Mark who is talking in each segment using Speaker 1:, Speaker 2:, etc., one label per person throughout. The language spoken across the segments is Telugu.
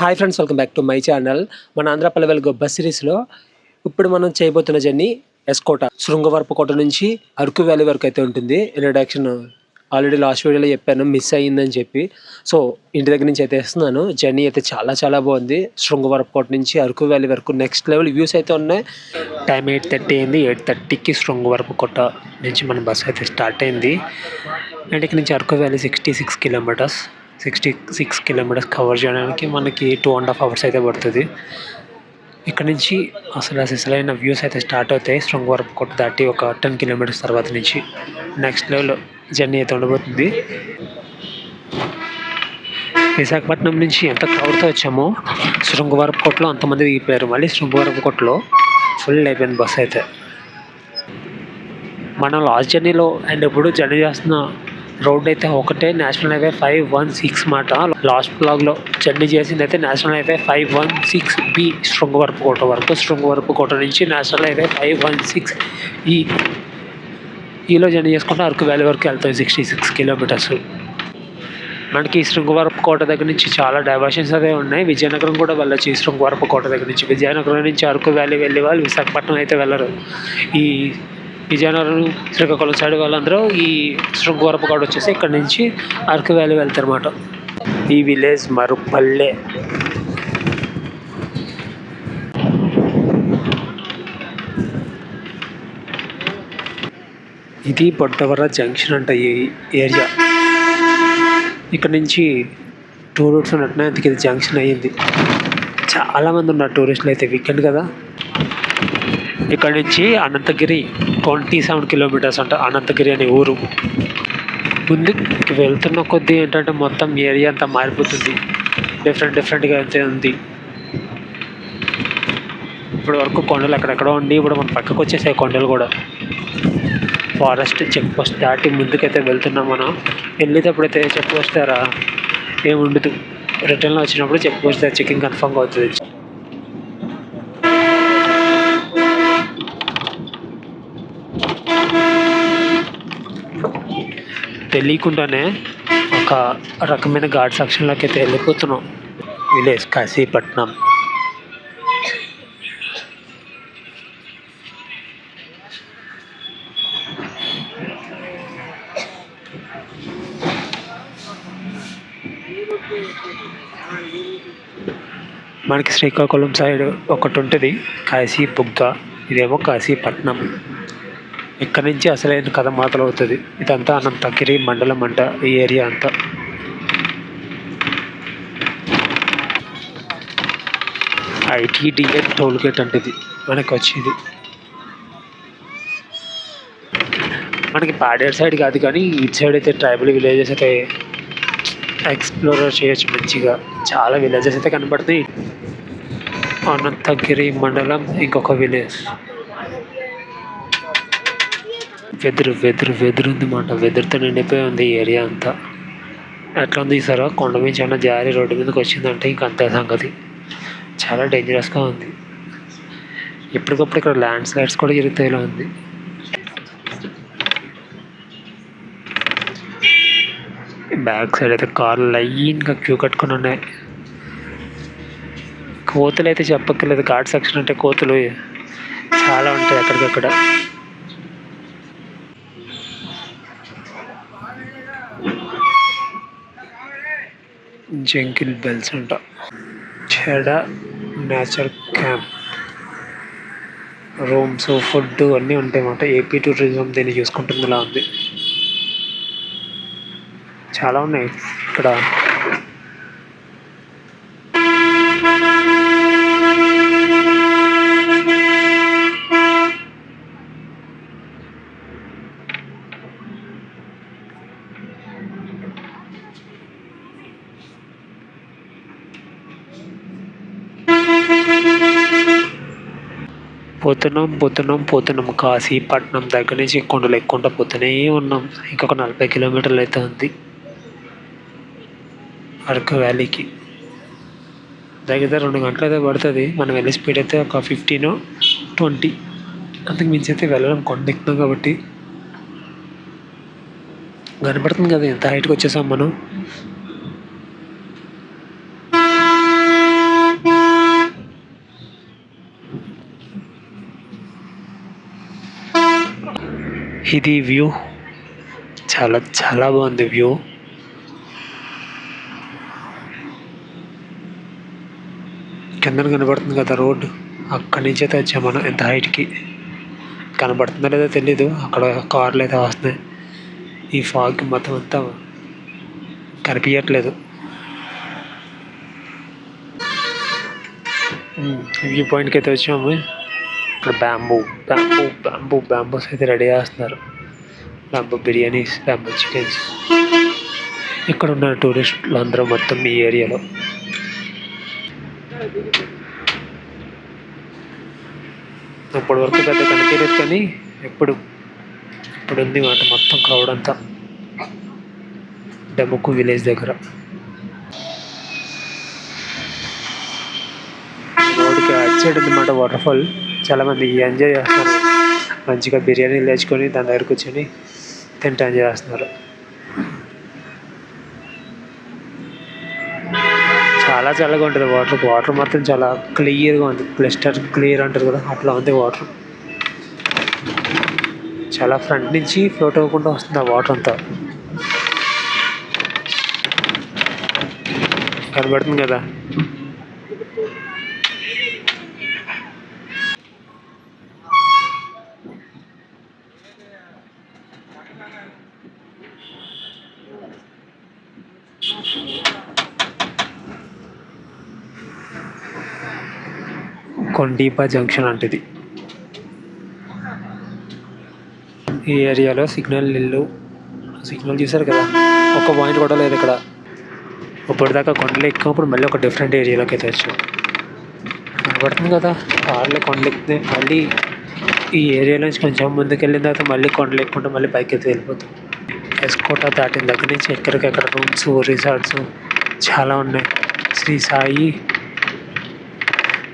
Speaker 1: Hi friends welcome back to my channel మన ఆంధ్రపల్లి పల్లెవెల్ బస్ సిరీస్లో ఇప్పుడు మనం చేయబోతున్న జర్నీ ఎస్కోట శృంగవరపు కోట నుంచి అరకు వ్యాలీ వరకు అయితే ఉంటుంది. ఇంట్రడక్షన్ ఆల్రెడీ లాస్ట్ వీడియోలో చెప్పాను మిస్ అయ్యిందని చెప్పి. సో ఇంటి దగ్గర నుంచి అయితే వేస్తున్నాను. జర్నీ అయితే చాలా చాలా బాగుంది. శృంగవరపు కోట నుంచి అరకు వ్యాలీ వరకు నెక్స్ట్ లెవెల్ వ్యూస్ అయితే ఉన్నాయి. టైం ఎయిట్ థర్టీ అయింది. ఎయిట్ థర్టీకి శృంగవరపు కోట నుంచి మన బస్ అయితే స్టార్ట్ అయింది. అండ్ ఇక్కడ నుంచి Araku valley sixty six kilometers sixty six kilometers cover చేయడానికి మనకి టూ అండ్ హాఫ్ అవర్స్ అయితే పడుతుంది. ఇక్కడ నుంచి అసలు అసలైన వ్యూస్ అయితే స్టార్ట్ అవుతాయి. శృంగవరపు కొట్టు దాటి ఒక టెన్ కిలోమీటర్స్ తర్వాత నుంచి నెక్స్ట్ లెవెల్ జర్నీ అయితే ఉండబోతుంది. విశాఖపట్నం నుంచి ఎంత క్రౌడ్తో వచ్చామో శృంగవరపు కొట్లో అంతమంది దిగిపోయారు. మళ్ళీ శృంగవరపు కొట్లో ఫుల్ అయిపోయింది బస్ అయితే. మనం లాస్ట్ జర్నీలో అండ్ ఇప్పుడు జర్నీ చేస్తున్న రోడ్ అయితే ఒకటే national highway five one six మాట. లాస్ట్ బ్లాగ్లో జర్నీ చేసింది అయితే national highway five one six B Srungavarapu Kota వరకు శృంగవరపు కోట నుంచి national highway five one six ఈ ఈలో జర్నీ చేసుకుంటే అరకు వ్యాలీ వరకు వెళ్తాం సిక్స్టీ సిక్స్ కిలోమీటర్స్. మనకి ఈ శృంగవరపు కోట దగ్గర నుంచి చాలా డైవర్షన్స్ అదే ఉన్నాయి. విజయనగరం కూడా వెళ్ళొచ్చు ఈ శృంగవరపు కోట దగ్గర నుంచి. విజయనగరం నుంచి అరకు వ్యాలీ వెళ్ళే వాళ్ళు విశాఖపట్నం అయితే వెళ్ళరు. ఈ విజయనగరం శ్రీకాకుళం సైడ్ వాళ్ళందరూ ఈ శృంగవరపు వచ్చేసి ఇక్కడ నుంచి అరకు వ్యాలీ వెళ్తారు అన్నమాట ఈ విలేజ్ మరుపల్లె. ఇది బొడ్డవర జంక్షన్ అంట ఈ ఏరియా ఇక్కడ నుంచి టూ రూట్స్ ఉన్నట్టున్నాయి అందుకే ఇది జంక్షన్ అయ్యింది. చాలామంది ఉన్నారు టూరిస్టులు అయితే వీకెండ్ కదా. ఇక్కడ నుంచి అనంతగిరి ట్వంటీ సెవెన్ కిలోమీటర్స్ అంట అనంతగిరి అనే ఊరు. ముందుకు వెళ్తున్న కొద్దీ ఏంటంటే మొత్తం ఏరియా అంతా మారిపోతుంది. డిఫరెంట్ డిఫరెంట్గా అయితే ఉంది. ఇప్పుడు వరకు కొండలు అక్కడెక్కడ ఉండి ఇప్పుడు మన పక్కకు వచ్చేసాయి కొండలు కూడా. ఫారెస్ట్ చెక్ పోస్ట్ దాటి ముందుకైతే వెళ్తున్నాం మనం. వెళ్ళేటప్పుడు అయితే చెక్ పోస్ట్ ఏముండదు. ఏమి ఉండదు రిటర్న్లో వచ్చినప్పుడు చెక్ పోస్ట్ దగ్గర చెకింగ్ కన్ఫర్మ్గా అవుతుంది. తెలియకుండానే ఒక రకమైన ఘాట్ సెక్షన్లోకి అయితే వెళ్ళిపోతున్నాం. విలేజ్ కాశీపట్నం. మనకి శ్రీకాకుళం సైడ్ ఒకటి ఉంటుంది. కాశీ బుగ్గ. ఇదేమో కాశీపట్నం. ఇక్కడ నుంచి అసలైన కథ మొదలవుతుంది ఇదంతా అనంతగిరి మండలం అంట ఈ ఏరియా అంతా. ఐటీడీఏ టోల్ గేట్ అంటే ఇది మనకి వచ్చేది మనకి పాడేరు సైడ్ కాదు కానీ ఇటు సైడ్ అయితే ట్రైబల్ విలేజెస్ అయితే ఎక్స్ప్లోర్ చేయొచ్చు మంచిగా. చాలా విలేజెస్ అయితే కనబడుతున్నాయి. అనంతగిరి మండలం ఇంకొక విలేజ్. వెదురు వెదురు వెదురు ఉంది మాట. వెదురుతో నిండిపోయి ఉంది ఈ ఏరియా అంతా. ఎట్లా ఉంది సార్ కొండ నుంచి ఏమన్నా జారి రోడ్డు మీదకి వచ్చిందంటే ఇంక అంతే సంగతి. చాలా డేంజరస్గా ఉంది. ఎప్పటికప్పుడు ఇక్కడ ల్యాండ్ స్లైడ్స్ కూడా జరుగుతాయిలా ఉంది. బ్యాక్ సైడ్ అయితే కార్లు లైన్గా క్యూ కట్టుకొని ఉన్నాయి. కోతులు అయితే చెప్పక్కర్లేదు. ఘాట్ సెక్షన్ అంటే కోతులు. చాలా ఉంటాయి అక్కడికక్కడ. జంకిల్ బెల్స్ అంట. చెడ నేచర్ క్యాంప్. రూమ్స్ ఫుడ్ అన్నీ ఉంటాయి అన్నమాట. ఏపీ టూరిజం దీన్ని చూసుకుంటుంది ఇలా ఉంది. చాలా ఉన్నాయి. ఇక్కడ పోతున్నాం పోతున్నాం పోతున్నాం. కాశీపట్నం దగ్గర నుంచి కొండలు ఎక్కుంటా పోతూనే ఉన్నాం. ఇంకొక నలభై కిలోమీటర్లు అయితే ఉంది అరకు వ్యాలీకి. దగ్గర రెండు గంటలు అయితే పడుతుంది. మనం వెళ్ళే స్పీడ్ అయితే ఒక ఫిఫ్టీన్ ట్వంటీ. అంతకు మించి అయితే వెళ్ళడం కొండ ఎక్కుతాం కాబట్టి. కనపడుతుంది కదా ఎంత హైట్కి వచ్చేసాం మనం. ఇది వ్యూ. చాలా చాలా బాగుంది వ్యూ. కిందన కనబడుతుంది కదా రోడ్డు. అక్కడి నుంచి అయితే వచ్చాం మనం. ఎంత హైట్కి. కనబడుతుందో లేదో తెలీదు. అక్కడ కార్లు అయితే వస్తున్నాయి. ఈ ఫాగ్ మొత్తం అంతా కనిపించట్లేదు. వ్యూ పాయింట్కి అయితే వచ్చాము. ఇక్కడ బ్యాంబూ బ్యాంబూ బ్యాంబూ బ్యాంబూస్ అయితే రెడీ చేస్తున్నారు. Bamboo biryanis bamboo chickens. ఇక్కడ ఉన్న టూరిస్టులు అందరూ మొత్తం ఈ ఏరియాలో. అప్పటి వరకు పెద్ద కనిపించలేదు కానీ ఎప్పుడు ఇప్పుడు ఉంది మాట. మొత్తం క్రౌడ్ అంతా. డెముకు విలేజ్ దగ్గర. రోడ్కి అటు సైడ్ ఉంది మాట వాటర్ఫాల్ చాలామంది ఎంజాయ్ చేస్తున్నారు. మంచిగా బిర్యానీ లేచుకొని దాని దగ్గర కూర్చొని తింటూ ఎంజాయ్ చేస్తున్నారు. చాలా చల్లగా ఉంటుంది వాటర్. వాటర్ మాత్రం చాలా క్లియర్గా ఉంది. క్లిస్టర్ క్లియర్ అంటారు కదా అట్లా ఉంది వాటర్. చాలా ఫ్రంట్ నుంచి ఫ్లోట్ అవ్వకుండా వస్తుంది ఆ వాటర్ అంతా. కనబడుతుంది కదా? కొండీపా జంక్షన్ అంటది. ఈ ఏరియాలో సిగ్నల్ ఇల్లు సిగ్నల్ చూసారు కదా? ఒక పాయింట్ కూడా లేదు ఇక్కడ. ఇప్పటిదాకా కొండలు ఎక్కినప్పుడు మళ్ళీ ఒక డిఫరెంట్ ఏరియాలోకి అయితే వచ్చాం. కనబడుతుంది కదా? కార్లో కొండలు ఎక్కితే మళ్ళీ ఈ ఏరియా నుంచి కొంచెం ముందుకు వెళ్ళిన తర్వాత మళ్ళీ కొండలు ఎక్కుంటే మళ్ళీ పైకి అయితే వెళ్ళిపోతాం. ఎస్కోట దాటిన దగ్గర నుంచి ఎక్కడికక్కడ రూమ్స్ రిసార్ట్స్ చాలా ఉన్నాయి. శ్రీ సాయి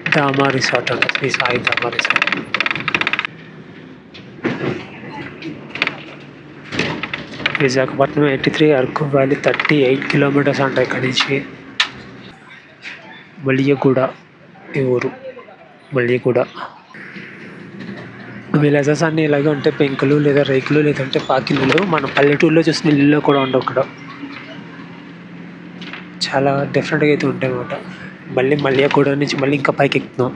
Speaker 1: దామా రిసార్ట్ అంట. Sri Sai Dama resort. Visakhapatnam eighty three Araku valley thirty eight kilometers అంట ఇక్కడి నుంచి. మలియగూడ ఈ ఊరు. మలియగూడ విలేజెస్ అన్నీ ఇలాగే ఉంటాయి పెంకులు లేదా రేకులు లేదంటే పాకిళ్ళు మన పల్లెటూరులో చూసిన ఇల్లులో కూడా ఉండవు ఇక్కడ. చాలా డిఫరెంట్గా అయితే ఉంటాయి అన్నమాట మళ్ళీ మలియగూడ నుంచి మళ్ళీ ఇంకా పైకి ఎక్కుతున్నాం.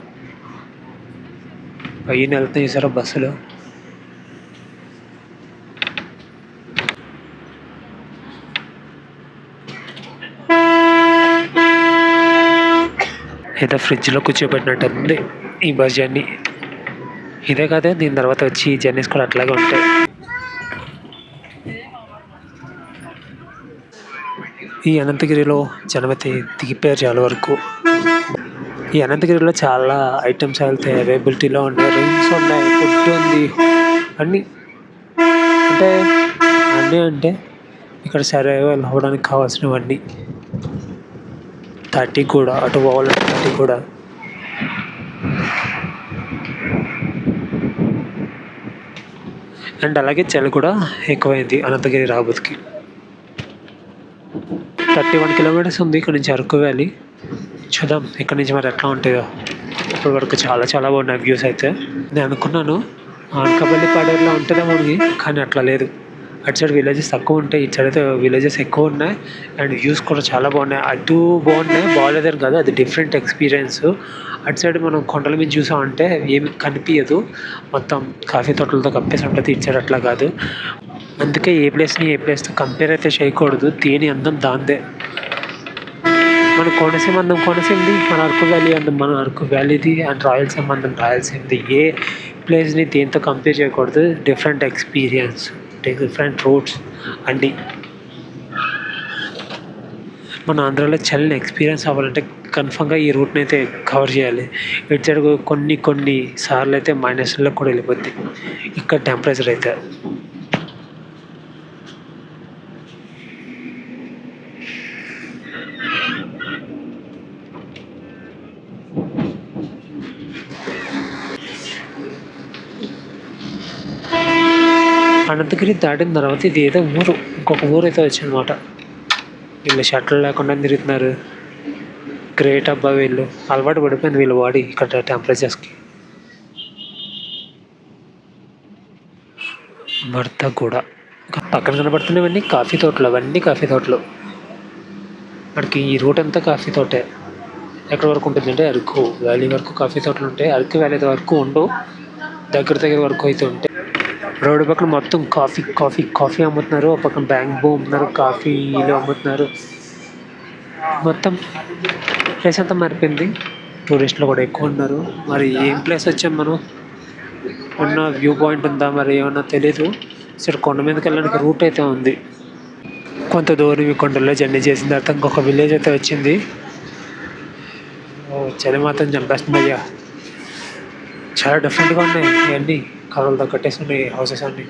Speaker 1: పైన వెళ్తాం చూసారా బస్సులో? ఏదో ఫ్రిడ్జ్లో కూర్చోబెట్టినట్టు ఉంది ఈ బస్ జర్నీ. ఇదే కాదే దీని తర్వాత వచ్చి ఈ జర్నీస్ కూడా అట్లాగే ఉంటాయి. ఈ అనంతగిరిలో జనమతి దిగిపోయారు చాలా వరకు. ఈ అనంతగిరిలో చాలా ఐటమ్స్ అయితే అవైలబిలిటీలో ఉన్నాయి రూమ్స్ ఉన్నాయి ఫుడ్ ఉంది. అన్నీ. అంటే అన్నీ అంటే ఇక్కడ సర్వైవల్ అవ్వడానికి కావాల్సినవన్నీ. థర్టీ కూడా అటు పోవాలంటే థర్టీ కూడా అండ్ అలాగే చలి కూడా ఎక్కువైంది అనంతగిరి రాబోతుకి. థర్టీ వన్ కిలోమీటర్స్ ఉంది ఇక్కడ నుంచి అరకు వ్యాలీ. చూద్దాం ఇక్కడ నుంచి మరి ఎట్లా ఉంటుందో. ఇప్పటి వరకు చాలా చాలా బాగున్నాయి వ్యూస్ అయితే. నేను అనుకున్నాను అనకాపల్లి పాడేరులో ఉంటుందేమో కానీ అట్లా లేదు. అటు సైడ్ విలేజెస్ తక్కువ ఉంటాయి ఇటు సైడ్ అయితే విలేజెస్ ఎక్కువ ఉన్నాయి. అండ్ వ్యూస్ కూడా చాలా బాగున్నాయి. అటు బాగున్నాయి బాగాలేదని కాదు అది డిఫరెంట్ ఎక్స్పీరియన్స్ అటు సైడ్ మనం కొండల మీద చూసామంటే ఏమి కనిపించదు మొత్తం కాఫీ తోటలతో కప్పేసి ఉంటుంది ఇటు సైడ్ అట్లా కాదు. అందుకే ఏ ప్లేస్ని ఏ ప్లేస్తో కంపేర్ అయితే చేయకూడదు. దేని అందం దాందే. మన కోనసీమ అందం కోనసీమది మన అరకు వ్యాలీ అందం మన అరకు వ్యాలీది అండ్ రాయలసీమ అందం రాయలసీమది. ఏ ప్లేస్ని దేంతో కంపేర్ చేయకూడదు డిఫరెంట్ ఎక్స్పీరియన్స్ డిఫరెంట్ రూట్స్ అండి మన ఆంధ్రాలో చల్లని ఎక్స్పీరియన్స్ అవ్వాలంటే కన్ఫామ్గా ఈ రూట్ని అయితే కవర్ చేయాలి. ఇటు సైడ్ కొన్ని కొన్ని సార్లు అయితే మైనస్లో కూడా వెళ్ళిపోద్ది. ఇక్కడ టెంపరేచర్ అయితే అనంతగిరి దాటిన తర్వాత ఇది ఏదో ఊరు. ఇంకొక ఊరు అయితే వచ్చిందనమాట వీళ్ళు షర్ట్లు లేకుండా తిరుగుతున్నారు. గ్రేట్ అబ్బా వీళ్ళు. అలవాటు పడిపోయింది వీళ్ళ బాడీ ఇక్కడ టెంపరేచర్స్కి మర్తగూడ పక్కన కనబడుతున్నవన్నీ కాఫీ తోటలు. అవన్నీ కాఫీ తోటలు. మనకి ఈ రూట్ అంతా కాఫీ తోటే. ఎక్కడ వరకు ఉంటుందంటే అరకు. వ్యాలీ వరకు కాఫీ తోటలు ఉంటాయి. అరకు వ్యాలీ వరకు ఉండవు. దగ్గర దగ్గర వరకు అయితే ఉంటాయి. రోడ్డు పక్కన మొత్తం కాఫీ కాఫీ కాఫీ అమ్ముతున్నారు. ఒక పక్కన బ్యాంక్ బో అమ్ముతున్నారు కాఫీలు అమ్ముతున్నారు. మొత్తం ప్లేస్ అంతా మారిపోయింది. టూరిస్టులు కూడా ఎక్కువ ఉన్నారు. మరి ఏం ప్లేస్ వచ్చాం మనం? ఉన్న వ్యూ పాయింట్ ఉందా మరి ఏమన్నా తెలీదు. ఇక్కడ కొండ మీదకి వెళ్ళడానికి రూట్ అయితే ఉంది. కొంత దూరం ఈ కొండల్లో జర్నీ చేసిన తర్వాత ఇంకొక విలేజ్ అయితే వచ్చింది. చలి మాత్రం చంపేస్తుంది అయ్యా. చాలా డిఫరెంట్గా ఉన్నాయి ఇవన్నీ. కలర్లతో కట్టేసి హౌసెస్ అన్ని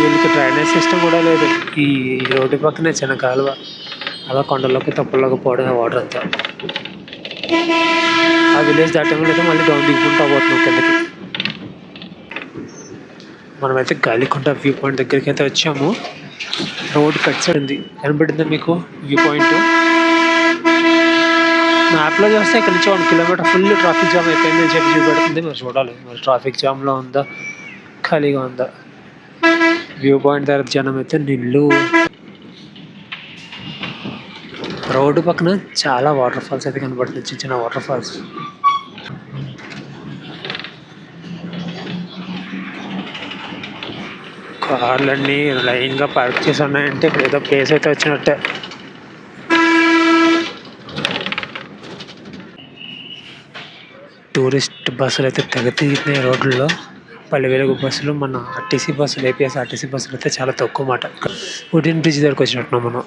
Speaker 1: దీనికి డ్రైనేజ్ సిస్టమ్ కూడా లేదు. ఈ రోడ్డు పక్కనే చిన్న కాలువ అలా కొండలోకి తప్పుల్లోకి పోవడం వాటర్ అంతా. ఆ విలేజ్ దాటం లేదా మళ్ళీ డౌన్ దిగుకుంటూ పోతున్నాం కిందకి. మనమైతే గాలికొండ వ్యూ పాయింట్ దగ్గరికి అయితే వచ్చాము. రోడ్ కట్ సైడ్ ఉంది కనబడిందా మీకు? View point. మ్యాప్లో చూస్తే ఇక్కడ నుంచి one kilometer full traffic jam అయిపోయింది అని చెప్పి చూపెడుతుంది. మరి చూడాలి. మరి ట్రాఫిక్ జామ్లో ఉందా? ఖాళీగా ఉందా? వ్యూ పాయింట్ దగ్గర జనం అయితే నిల్లు. రోడ్డు పక్కన చాలా వాటర్ ఫాల్స్ అయితే కనబడుతుంది చిన్న చిన్న వాటర్ ఫాల్స్. కార్లన్నీ లైన్గా పార్క్ చేసి ఉన్నాయంటే ఇక్కడ ఏదో ప్లేస్ అయితే వచ్చినట్టే. టూరిస్ట్ బస్సులు అయితే తెగ తిరుగుతున్నాయి రోడ్లలో. పల్లె వెలుగు బస్సులు మన ఆర్టీసీ బస్సులు ఏపీఎస్ ఆర్టీసీ బస్సులు అయితే చాలా తక్కువ మాట. ఉడిన్ బ్రిడ్జ్ దగ్గరకు వచ్చినట్టున్నాం మనం.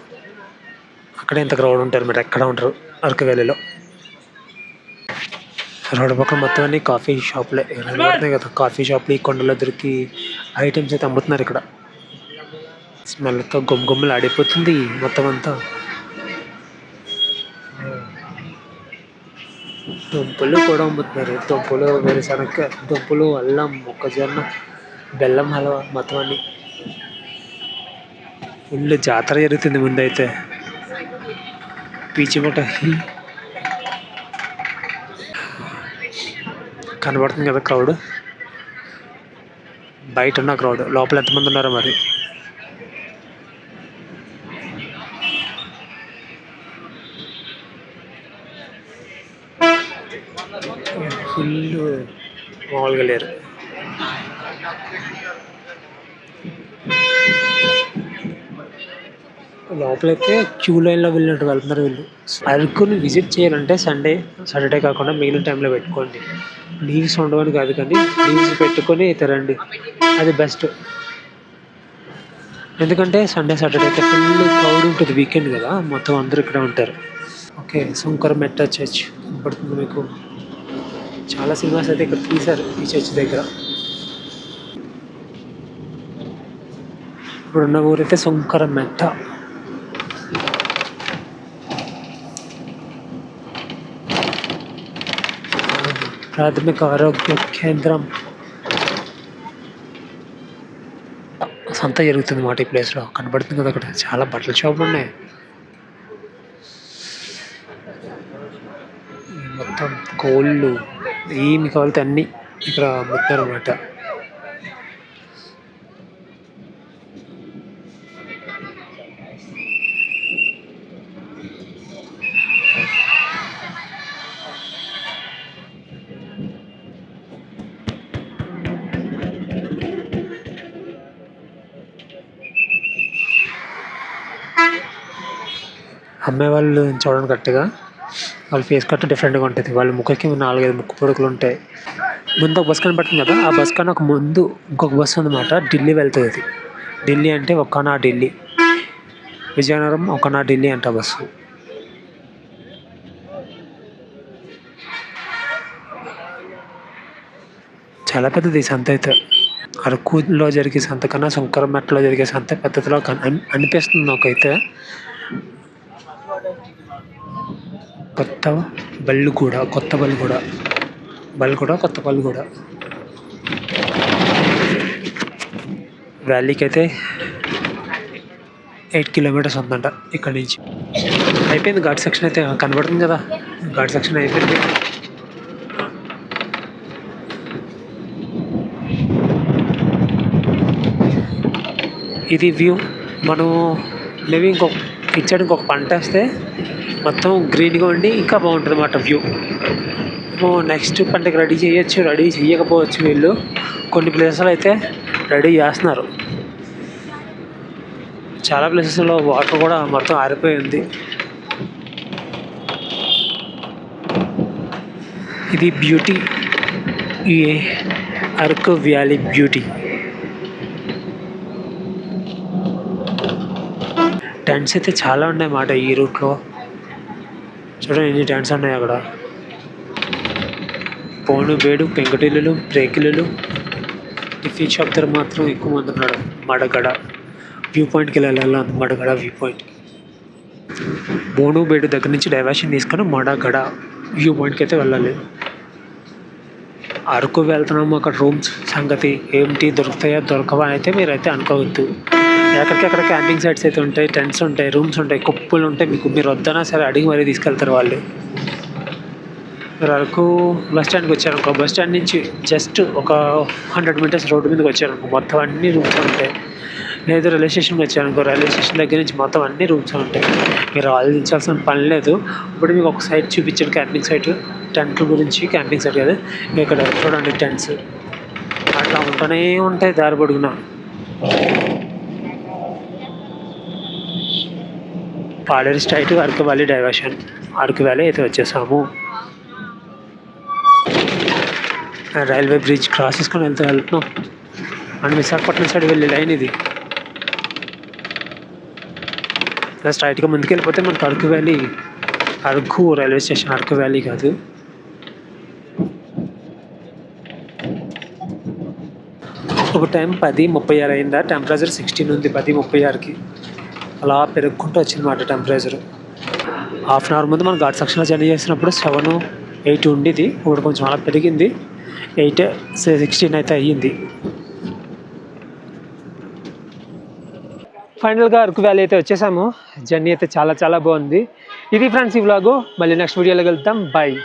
Speaker 1: అక్కడ ఇంత క్రౌడ్ ఉంటారు మరి ఎక్కడ ఉంటారు అరకు వ్యాలీలో రోడ్డు పక్కన మొత్తం అన్ని కాఫీ షాపులే కదా కాఫీ షాపులు ఈ కొండలో దొరికి ఐటమ్స్ అయితే అమ్ముతున్నారు ఇక్కడ. స్మెల్తో గుమ్మగుమ్మలు ఆడిపోతుంది మొత్తం అంతా. దుంపలు కూడా అమ్ముతున్నారు. దుంపలు వేరుశనగ దుంపలు అల్లం మొక్కజొన్న బెల్లం హల్వా మొత్తం అన్ని. ఫుల్ జాతర జరుగుతుంది ముందైతే పీచిమట కనబడుతుంది కదా క్రౌడ్. బయట ఉన్న క్రౌడ్ లోపల ఎంతమంది ఉన్నారో మరి? ఫుల్ మామూలుగా లేరు. లోపలైతే క్యూ లైన్లో వెళ్ళినట్టు వెళ్తున్నారు వీళ్ళు. అరకుని విజిట్ చేయాలంటే సండే సాటర్డే కాకుండా మిగిలిన టైంలో పెట్టుకోండి. లీవ్స్ ఉండవని కాదు కానీ లీవ్స్ పెట్టుకొని అయితే రండి. అది బెస్ట్ ఎందుకంటే సండే సాటర్డే అయితే ఫుల్ క్రౌడ్ ఉంటుంది వీకెండ్ కదా మొత్తం అందరూ ఇక్కడ ఉంటారు. ఓకే శంకర్ మెట్ట చర్చ్ పడుతుంది మీకు. చాలా సినిమాస్ అయితే ఇక్కడ తీశారు ఈ చర్చ్ దగ్గర. ఇప్పుడున్న ఊరైతే శంకర మెట్ట. ప్రాథమిక ఆరోగ్య కేంద్రం. సంత జరుగుతుంది మాట ఈ ప్లేస్లో. కనబడుతుంది కదా అక్కడ. చాలా బట్టల షాపులు ఉన్నాయి. మొత్తం కోళ్ళు ఏమి కావాలితే అన్నీ ఇక్కడ అమ్ముతారు అన్నమాట అమ్మాయి వాళ్ళు చూడండి కరెక్ట్గా వాళ్ళ ఫేస్ కట్ డిఫరెంట్గా ఉంటుంది. వాళ్ళ ముఖకి నాలుగైదు ముక్కు పొడుకులు ఉంటాయి. ముందు ఒక బస్ కనబడుతుంది కదా? ఆ బస్ కన్నా ఒక ముందు ఇంకొక బస్సు ఉందన్నమాట ఢిల్లీ వెళ్తుంది అది. ఢిల్లీ అంటే ఒక్కనా ఢిల్లీ. విజయనగరం ఒకనా ఢిల్లీ అంట బస్సు చాలా పెద్దది ఈ సంత అయితే. అరకులో జరిగే సంత కన్నా శంకరమెట్టలో జరిగే సంత పెద్దదిలో అనిపిస్తుంది నాకైతే. కొత్త బళ్ళు కూడా కొత్త బళ్ళు కూడా. బళ్ళు కూడా కొత్త బళ్ళు కూడా. వ్యాలీకి అయితే ఎయిట్ కిలోమీటర్స్ ఉందంట ఇక్కడ నుంచి. అయిపోయింది ఘాట్ సెక్షన్ అయితే కనబడుతుంది కదా. ఘాట్ సెక్షన్ అయిపోయింది. ఇది వ్యూ. మనం మేబీ ఇంకొక ఇచ్చాడు ఇంకొక పంట వేస్తే మొత్తం గ్రీన్గా ఉండి ఇంకా బాగుంటుంది అన్నమాట వ్యూ నెక్స్ట్ పంటకి రెడీ చేయొచ్చు రెడీ చేయకపోవచ్చు వీళ్ళు. కొన్ని ప్లేసెస్లో అయితే రెడీ చేస్తున్నారు. చాలా ప్లేసెస్లో వాటర్ కూడా మొత్తం ఆరిపోయి ఉంది. ఇది బ్యూటీ. ఈ అరకు వ్యాలీ బ్యూటీ. టెంట్స్ అయితే చాలా ఉన్నాయి మాట ఈ రూట్లో. చూడండి ఎన్ని ట్యాంక్స్ ఉన్నాయి అక్కడ? పోను బేడు పెంకుటిల్లులు బ్రేకిల్లులు టిఫిన్ షాప్ దగ్గర మాత్రం ఎక్కువ మంది ఉన్నాడు మడగడ. వ్యూ పాయింట్కి వెళ్ళాలి మడగడ వ్యూ పాయింట్. బోను బేడు దగ్గర నుంచి డైవర్షన్ తీసుకొని మడగడ వ్యూ పాయింట్కి అయితే వెళ్ళాలి. అరకు వెళ్తున్నాము అక్కడ రూమ్స్ సంగతి ఏంటి దొరుకుతాయా దొరకవా అయితే మీరైతే అనుకోవద్దు. ఎక్కడికెక్కడ క్యాంపింగ్ సైట్స్ అయితే ఉంటాయి టెంట్స్ ఉంటాయి రూమ్స్ ఉంటాయి కుప్పలు ఉంటాయి మీకు మీరు వద్దనా సరే అడిగి మరీ తీసుకెళ్తారు వాళ్ళు. మీరు అరకు బస్ స్టాండ్కి వచ్చారనుకో బస్ స్టాండ్ నుంచి జస్ట్ ఒక హండ్రెడ్ మీటర్స్ రోడ్డు మీదకి వచ్చారనుకో మొత్తం అన్ని రూమ్స్ ఉంటాయి. లేదు రైల్వే స్టేషన్కి వచ్చారనుకో రైల్వే స్టేషన్ దగ్గర నుంచి మొత్తం అన్ని రూమ్స్ ఉంటాయి. మీరు ఆలోచించాల్సిన పని లేదు. ఇప్పుడు మీకు ఒక సైట్ చూపించాను క్యాంపింగ్ సైట్ టెంట్ల గురించి క్యాంపింగ్ సైట్ కదా ఇక్కడ చూడండి టెంట్స్ అట్లా ఉంటూనే ఉంటాయి దారి పొడుగున. Paderu straight Araku valley diversion Araku valley అయితే వచ్చేసాము. రైల్వే బ్రిడ్జ్ క్రాస్ చేసుకొని వెళ్తూ వెళ్తున్నాం. అండ్ విశాఖపట్నం సైడ్ వెళ్ళే లైన్ ఇది. ఇలా స్ట్రైట్గా ముందుకు వెళ్ళిపోతే మనకు Araku valley Araku railway station Araku valley కాదు. ఒక టైం పది ముప్పై ఆరు అయిందా? టెంపరేచర్ సిక్స్టీన్ ఉంది పది ముప్పై ఆరుకి. అలా పెరుగుకుంటూ వచ్చిందన్నమాట టెంపరేచర్. హాఫ్ అన్ అవర్ ముందు మనం ఘాట్ సెక్షన్లో జర్నీ చేసినప్పుడు సెవెన్ ఎయిట్ ఉండేది. ఇప్పుడు కొంచెం అలా పెరిగింది. ఎయిట్ సిక్స్టీన్ అయితే అయ్యింది. ఫైనల్గా అరకు వ్యాలీ అయితే వచ్చేసాము. జర్నీ అయితే చాలా చాలా బాగుంది. ఇది ఫ్రెండ్స్ ఈ వ్లాగు. మళ్ళీ నెక్స్ట్ వీడియోలో వెళ్తాం బాయ్